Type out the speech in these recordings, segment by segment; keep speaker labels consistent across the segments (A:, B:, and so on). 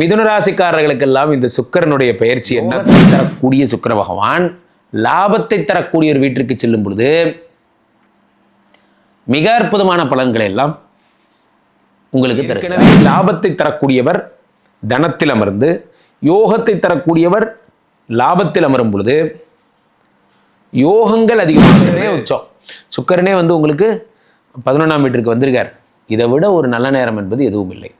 A: மிதுன ராசிக்காரர்களுக்கெல்லாம் இந்த சுக்கிரனுடைய பயிற்சி என்ன? தரக்கூடிய சுக்கிர பகவான். லாபத்தை தரக்கூடிய ஒரு வீட்டிற்கு செல்லும் பொழுது மிக அற்புதமான பலன்களை எல்லாம் உங்களுக்கு தருகிறது. லாபத்தை தரக்கூடியவர் தனத்தில் அமர்ந்து யோகத்தை தரக்கூடியவர் லாபத்தில் அமரும் பொழுது யோகங்கள் அதிகமாகவே உச்சம். சுக்கரனே வந்து உங்களுக்கு பதினொன்றாம் வீட்டிற்கு வந்திருக்கார். இதை விட ஒரு நல்ல நேரம் என்பது எதுவும் இல்லை.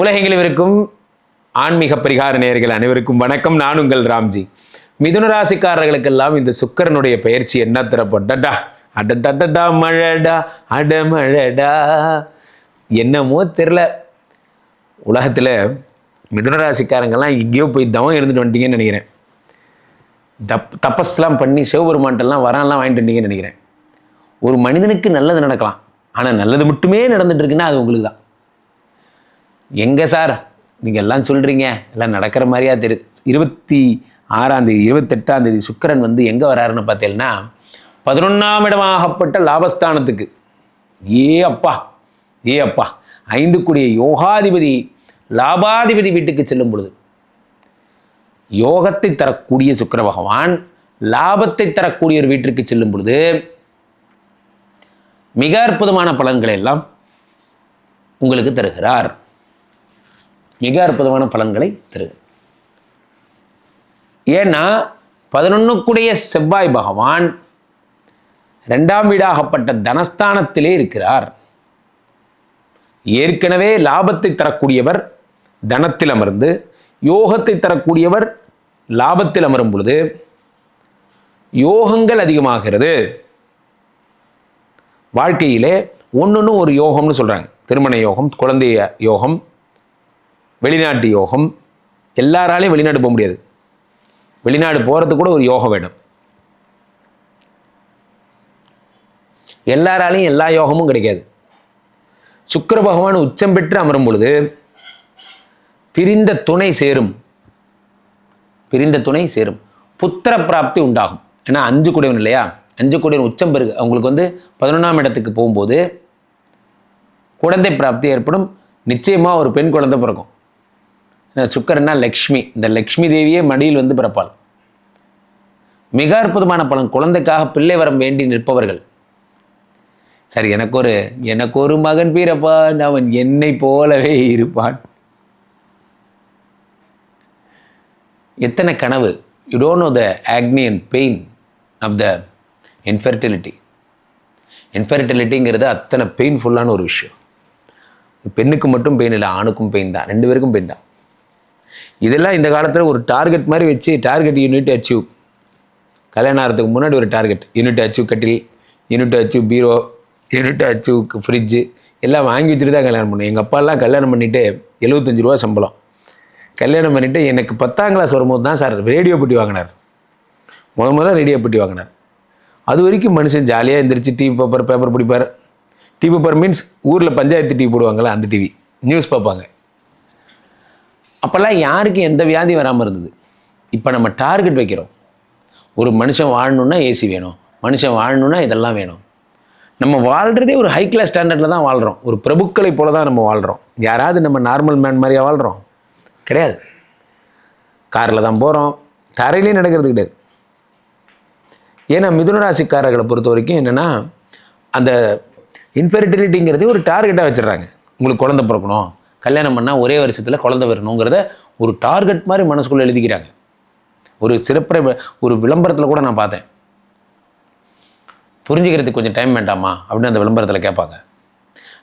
A: உலகெங்கிலும் இருக்கும் ஆன்மீக பரிகார நேயர்கள் அனைவருக்கும் வணக்கம். நான் உங்கள் ராம்ஜி. மிதுன ராசிக்காரர்களுக்கெல்லாம் இந்த சுக்கரனுடைய பயிற்சி என்ன தரப்பட்டடா அடடடடா மழடா அடமழடா. என்னமோ தெரில உலகத்தில் மிதுன ராசிக்காரங்கெல்லாம் எங்கேயோ போய் தவம் இருந்துட்டு வந்துட்டீங்கன்னு நினைக்கிறேன். தப் தபஸ்லாம் பண்ணி சிவபெருமான்ட்டெல்லாம் வரான்லாம் வாங்கிட்டு வந்தீங்கன்னு நினைக்கிறேன். ஒரு மனிதனுக்கு நல்லது நடக்கலாம். ஆனால் நல்லது மட்டுமே நடந்துட்டு இருக்குன்னா அது உங்களுக்கு தான் எங்கே சார்? நீங்கள் எல்லாம் சொல்கிறீங்க எல்லாம் நடக்கிற மாதிரியா தெரியுது இருபத்தி ஆறாந்தேதி இருபத்தெட்டாந்தேதி சுக்கரன் சுக்கிரன் வந்து எங்கே வராருன்னு பார்த்தீங்கன்னா பதினொன்றாம் இடமாகப்பட்ட லாபஸ்தானத்துக்கு. ஏ அப்பா ஏ அப்பா. ஐந்து கூடிய யோகாதிபதி லாபாதிபதி வீட்டுக்கு செல்லும் பொழுது யோகத்தை தரக்கூடிய சுக்கிர பகவான் லாபத்தை தரக்கூடிய ஒரு வீட்டிற்கு செல்லும் பொழுது மிக அற்புதமான பலன்களை எல்லாம் உங்களுக்கு தருகிறார். மிக அற்புதமான பலன்களை தருது. ஏன்னா பதினொன்னுக்குடைய செவ்வாய் பகவான் ரெண்டாம் வீடாகப்பட்ட தனஸ்தானத்திலே இருக்கிறார். ஏற்கனவே லாபத்தை தரக்கூடியவர் தனத்தில் அமர்ந்து யோகத்தை தரக்கூடியவர் லாபத்தில் அமரும் பொழுது யோகங்கள் அதிகமாகிறது. வாழ்க்கையிலே ஒன்று ஒரு யோகம்னு சொல்கிறாங்க திருமண யோகம் குழந்தைய யோகம் வெளிநாட்டு யோகம் எல்லாராலையும் வெளிநாடு போக முடியாது. வெளிநாடு போகிறதுக்கு கூட ஒரு யோகம் வேணும். எல்லாராலையும் எல்லா யோகமும் கிடைக்காது. சுக்கர பகவான் உச்சம் பெற்று அமரும் பொழுது பிரிந்த துணை சேரும். பிரிந்த துணை சேரும். புத்திர பிராப்தி உண்டாகும். ஏன்னா அஞ்சு குடைவன் இல்லையா? அஞ்சு குடைவன் உச்சம் பெருகு அவங்களுக்கு வந்து பதினொன்றாம் இடத்துக்கு போகும்போது குழந்தை பிராப்தி ஏற்படும். நிச்சயமாக ஒரு பெண் குழந்தை பிறக்கும். சுக்கரன்னா லக்ஷ்மி. இந்த லக்ஷ்மி தேவியே மடியில் வந்து பிறப்பாள். மிக அற்புதமான பலன். குழந்தைக்காக பிள்ளை வரம் வேண்டி நிற்பவர்கள். சரி எனக்கு ஒரு எனக்கு ஒரு மகன் பிறப்பான். அவன் என்னை போலவே இருப்பான். எத்தனை கனவு. You don't know the agony and pain of the infertility இன்ஃபெர்டிலிட்டிங்கிறது அத்தனை பெயின்ஃபுல்லான ஒரு விஷயம். பெண்ணுக்கு மட்டும் பெயின் இல்லை ஆணுக்கும் பெயின் தான். ரெண்டு பேருக்கும் பெயின் தான். இதெல்லாம் இந்த காலத்தில் ஒரு டார்கெட் மாதிரி வச்சு டார்கெட் யூனிட் அச்சீவ் கல்யாணம் ஆகிறதுக்கு முன்னாடி ஒரு டார்கெட் யூனிட் அச்சீவ் கட்டில் unit achieve bureau unit achieve fridge எல்லாம் வாங்கி வச்சுட்டு தான் கல்யாணம் பண்ணோம். எங்கள் அப்பாலாம் கல்யாணம் பண்ணிவிட்டு எழுபத்தஞ்சு ரூபா சம்பளம். கல்யாணம் பண்ணிவிட்டு எனக்கு பத்தாம் கிளாஸ் வரும்போது தான் சார் ரேடியோ பெட்டி வாங்கினார். முத முதல்ல ரேடியோ பெட்டி வாங்கினார். அது வரைக்கும் மனுஷன் ஜாலியாக எழுந்திரிச்சு டிவி பேப்பர் பேப்பர் பிடிப்பார். டிவி பேப்பர் மீன்ஸ் ஊரில் பஞ்சாயத்து டிவி போடுவாங்கள்ல அந்த டிவி நியூஸ் பார்ப்பாங்க. அப்போல்லாம் யாருக்கும் எந்த வியாதி வராமல் இருந்தது? இப்போ நம்ம டார்கெட் வைக்கிறோம். ஒரு மனுஷன் வாழணுன்னா ஏசி வேணும். மனுஷன் வாழணுன்னா இதெல்லாம் வேணும். நம்ம வாழ்கிறதே ஒரு ஹை கிளாஸ் ஸ்டாண்டர்டில் தான் வாழ்கிறோம் ஒரு பிரபுக்களை போல தான் நம்ம வாழ்கிறோம் யாராவது நம்ம நார்மல் மேன் மாதிரியாக வாழ்கிறோம் கிடையாது. காரில் தான் போகிறோம் தரையிலே நடக்கிறது கிடையாது. ஏன்னா மிதுனராசிக்காரர்களை பொறுத்த வரைக்கும் என்னென்னா அந்த இன்ஃபெர்டிலிட்டிங்கிறதே ஒரு டார்கெட்டாக வச்சிடுறாங்க. உங்களுக்கு குழந்தை பிறக்கணும். கல்யாணம் பண்ணால் ஒரே வருஷத்தில் குழந்தை வரணுங்கிறத ஒரு டார்கெட் மாதிரி மனசுக்குள்ளே எழுதிக்கிறாங்க. ஒரு சிறப்புரை ஒரு விளம்பரத்தில் கூட நான் பார்த்தேன். புரிஞ்சுக்கிறதுக்கு கொஞ்சம் டைம் வேண்டாமா? அப்படின்னு அந்த விளம்பரத்தில் கேட்பாங்க.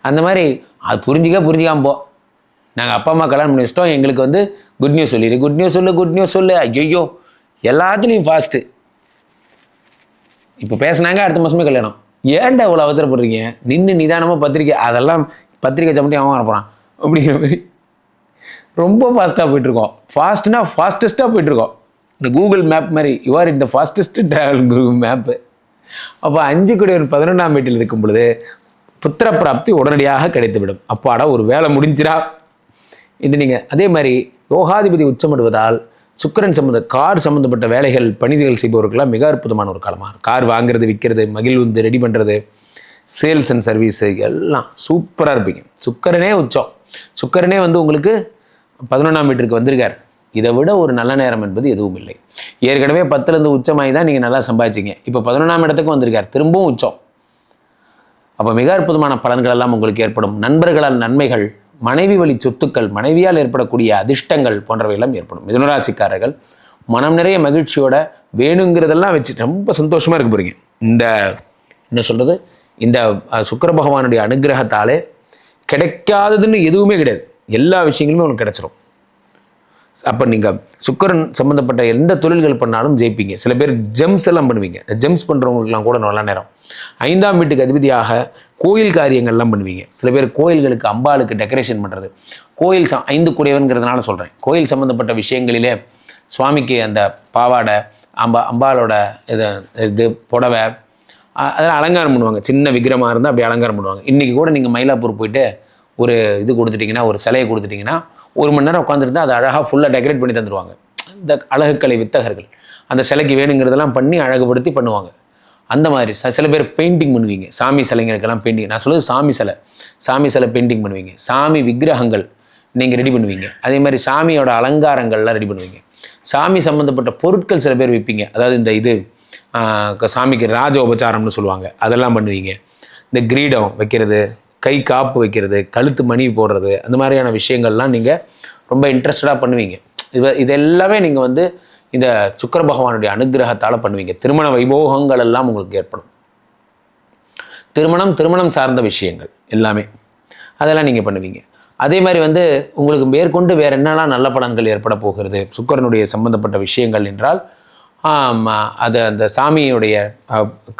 A: அந்த மாதிரி அது புரிஞ்சிக்க புரிஞ்சிக்காம போ. நாங்கள் அப்பா அம்மா கல்யாணம் பண்ணி வச்சிட்டோம். எங்களுக்கு வந்து குட் நியூஸ் சொல்லிடு குட் நியூஸ் சொல்லு குட் நியூஸ் சொல்லு. ஐயோ எல்லாத்துலேயும் ஃபாஸ்ட்டு இப்போ பேசுனாங்க அடுத்த மாதமே கல்யாணம். ஏன்டா இவ்வளோ அவசரப்படுறீங்க? நின்று நிதானமாக பத்திரிக்கை அதெல்லாம் பத்திரிக்கை சமட்டி அவன் வரப்போகிறான் அப்படிங்கிற மாதிரி. ரொம்ப ஃபாஸ்ட்டாக போயிட்டுருக்கோம். ஃபாஸ்ட்னா ஃபாஸ்டஸ்ட்டாக போயிட்டுருக்கோம். இந்த கூகுள் மேப் மாதிரி யுவர் இந்த ஃபாஸ்டஸ்ட் ட்ராவல் கூகுள் மேப்பு அப்போ அஞ்சு கோடி ஒரு பதினொன்றாம் வீட்டில் இருக்கும் பொழுது புத்திர பிராப்தி உடனடியாக கிடைத்துவிடும். அப்பாடா ஒரு வேலை முடிஞ்சிடா. என்று நீங்கள் அதே மாதிரி யோகாதிபதி உச்சமிடுவதால் சுக்கரன் சம்மந்த கார் சம்மந்தப்பட்ட வேலைகள் பணிகள் செய்பவருக்கெல்லாம் மிக அற்புதமான ஒரு காலமாக கார் வாங்குறது விற்கிறது மகிழ்வுந்து ரெடி பண்ணுறது சேல்ஸ் அண்ட் சர்வீஸு எல்லாம் சூப்பராக இருப்பீங்க. சுக்கரனே உச்சம். சுக்கரனே வந்து உங்களுக்கு பதினொன்றாம் வீட்டிற்கு வந்திருக்கார். இதை விட ஒரு நல்ல நேரம் என்பது எதுவும் இல்லை. ஏற்கனவே பத்துலேருந்து உச்சமாகி தான் நீங்கள் நல்லா சம்பாதிச்சிங்க. இப்போ பதினொன்றாம் இடத்துக்கும் வந்திருக்கார். திரும்பவும் உச்சம். அப்போ மிக அற்புதமான பலன்கள் எல்லாம் உங்களுக்கு ஏற்படும். நண்பர்களால் நன்மைகள் மனைவி வழி சொத்துக்கள் மனைவியால் ஏற்படக்கூடிய அதிர்ஷ்டங்கள் போன்றவையெல்லாம் ஏற்படும். மிதுனராசிக்காரர்கள் மனம் நிறைய மகிழ்ச்சியோட வேணுங்கிறதெல்லாம் வச்சு ரொம்ப சந்தோஷமாக இருக்க போகிறீங்க இந்த என்ன சொல்கிறது இந்த சுக்கர பகவானுடைய அனுகிரகத்தாலே கிடைக்காததுன்னு எதுவுமே கிடையாது. எல்லா விஷயங்களுமே உங்களுக்கு கிடைச்சிரும். அப்போ நீங்கள் சுக்கரன் சம்மந்தப்பட்ட எந்த தொழில்கள் பண்ணாலும் ஜெயிப்பீங்க. சில பேர் ஜெம்ஸ் எல்லாம் பண்ணுவீங்க. ஜெம்ஸ் பண்ணுறவங்களுக்குலாம் கூட நல்ல நேரம். ஐந்தாம் வீட்டுக்கு அதிபதியாக கோயில் காரியங்கள்லாம் பண்ணுவீங்க. சில பேர் கோயில்களுக்கு அம்பாளுக்கு டெக்கரேஷன் பண்ணுறது கோயில் ச ஐந்து குடையவன்கிறதுனால சொல்கிறேன் கோயில் சம்மந்தப்பட்ட விஷயங்களிலே சுவாமிக்கு அந்த பாவாடை அம்பா அம்பாலோட இது இது புடவை அதில் அலங்காரம் பண்ணுவாங்க. சின்ன விக்கிரமாக இருந்தால் அப்படி அலங்காரம் பண்ணுவாங்க. இன்றைக்கி கூட நீங்கள் மயிலாப்பூர் போயிட்டு ஒரு இது கொடுத்துட்டிங்கன்னா ஒரு சிலையை கொடுத்துட்டிங்கன்னா ஒரு மணி நேரம் உட்காந்துருந்தா அதை அழகாக ஃபுல்லாக டெக்கரேட் பண்ணி தந்துடுவாங்க இந்த அழகுக்கலை வித்தகர்கள். அந்த சிலைக்கு வேணுங்கிறதெல்லாம் பண்ணி அழகுபடுத்தி பண்ணுவாங்க. அந்த மாதிரி ச- சில பேர் பெயிண்டிங் பண்ணுவீங்க. சாமி சிலைங்களுக்கெல்லாம் பெயிண்டிங் நான் சொல்லுவது சாமி சிலை. சாமி சிலை பெயிண்டிங் பண்ணுவீங்க. சாமி விக்கிரகங்கள் நீங்கள் ரெடி பண்ணுவீங்க. அதே மாதிரி சாமியோட அலங்காரங்கள்லாம் ரெடி பண்ணுவீங்க. சாமி சம்மந்தப்பட்ட பொருட்கள் சில பேர் விற்பீங்க. அதாவது இந்த இது சாமிக்கு ராஜ உபச்சாரம்னு சொல்லுவாங்க. அதெல்லாம் பண்ணுவீங்க. இந்த கிரீடம் வைக்கிறது கை காப்பு வைக்கிறது கழுத்து மணி போடுறது அந்த மாதிரியான விஷயங்கள்லாம் நீங்கள் ரொம்ப இன்ட்ரெஸ்டடாக பண்ணுவீங்க. இது இது எல்லாமே நீங்கள் வந்து இந்த சுக்கிர பகவானுடைய அனுகிரகத்தால் பண்ணுவீங்க. திருமண வைபோகங்கள் எல்லாம் உங்களுக்கு ஏற்படும். திருமணம் திருமணம் சார்ந்த விஷயங்கள் எல்லாமே அதெல்லாம் நீங்கள் பண்ணுவீங்க. அதே மாதிரி வந்து உங்களுக்கு மேற்கொண்டு வேறு என்னெல்லாம் நல்ல பலன்கள் ஏற்பட போகிறது சுக்கரனுடைய சம்பந்தப்பட்ட விஷயங்கள் என்றால் அது அந்த சாமியுடைய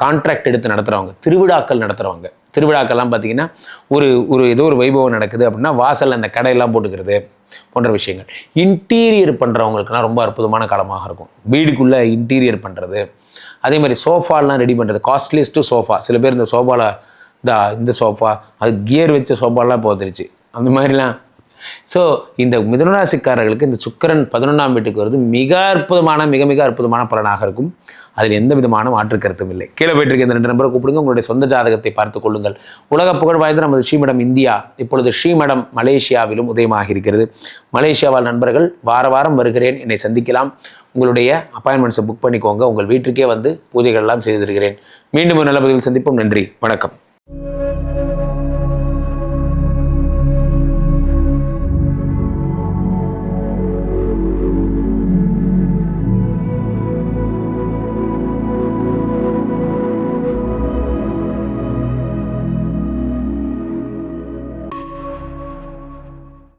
A: கான்ட்ராக்ட் எடுத்து நடத்துகிறவங்க திருவிழாக்கள் நடத்துகிறவங்க திருவிழாக்கள்லாம் பார்த்தீங்கன்னா ஒரு ஒரு ஏதோ ஒரு வைபவம் நடக்குது அப்படின்னா வாசலில் அந்த கடையெல்லாம் போட்டுக்கிறது போன்ற விஷயங்கள். இன்டீரியர் பண்ணுறவங்களுக்குலாம் ரொம்ப அற்புதமான காலமாக இருக்கும். வீடுக்குள்ளே இன்டீரியர் பண்ணுறது அதே மாதிரி சோஃபாலாம் ரெடி பண்ணுறது காஸ்ட்லியஸ்ட்டு சோஃபா சில பேர் இந்த சோஃபாவில் இந்த இந்த சோஃபா அது கியர் வச்ச சோஃபாலாம் போத்துருச்சு அந்த மாதிரிலாம் ஸோ இந்த மிதனராசிக்காரர்களுக்கு இந்த சுக்கிரன் பதினொன்றாம் வீட்டுக்கு வருது மிக அற்புதமான மிக மிக அற்புதமான பலனாக இருக்கும். அதில் எந்த விதமான மாற்று கருத்தும் இல்லை. கீழே போயிட்டு இருக்க இந்த ரெண்டு நம்பரை கூப்பிடுங்க. உங்களுடைய சொந்த ஜாதகத்தை பார்த்துக் கொள்ளுங்கள். உலக புகழ் வாய்ந்த நமது ஸ்ரீமடம் இந்தியா. இப்பொழுது ஸ்ரீமடம் மலேசியாவிலும் உதயமாக இருக்கிறது. மலேசியாவால் நண்பர்கள் வார வாரம் வருகிறேன். என்னை சந்திக்கலாம். உங்களுடைய அப்பாயின்மெண்ட்ஸை புக் பண்ணிக்கோங்க. உங்கள் வீட்டுக்கே வந்து பூஜைகள் எல்லாம் செய்திருக்கிறேன். மீண்டும் ஒரு நல்ல பதிவில் சந்திப்போம். நன்றி. வணக்கம்.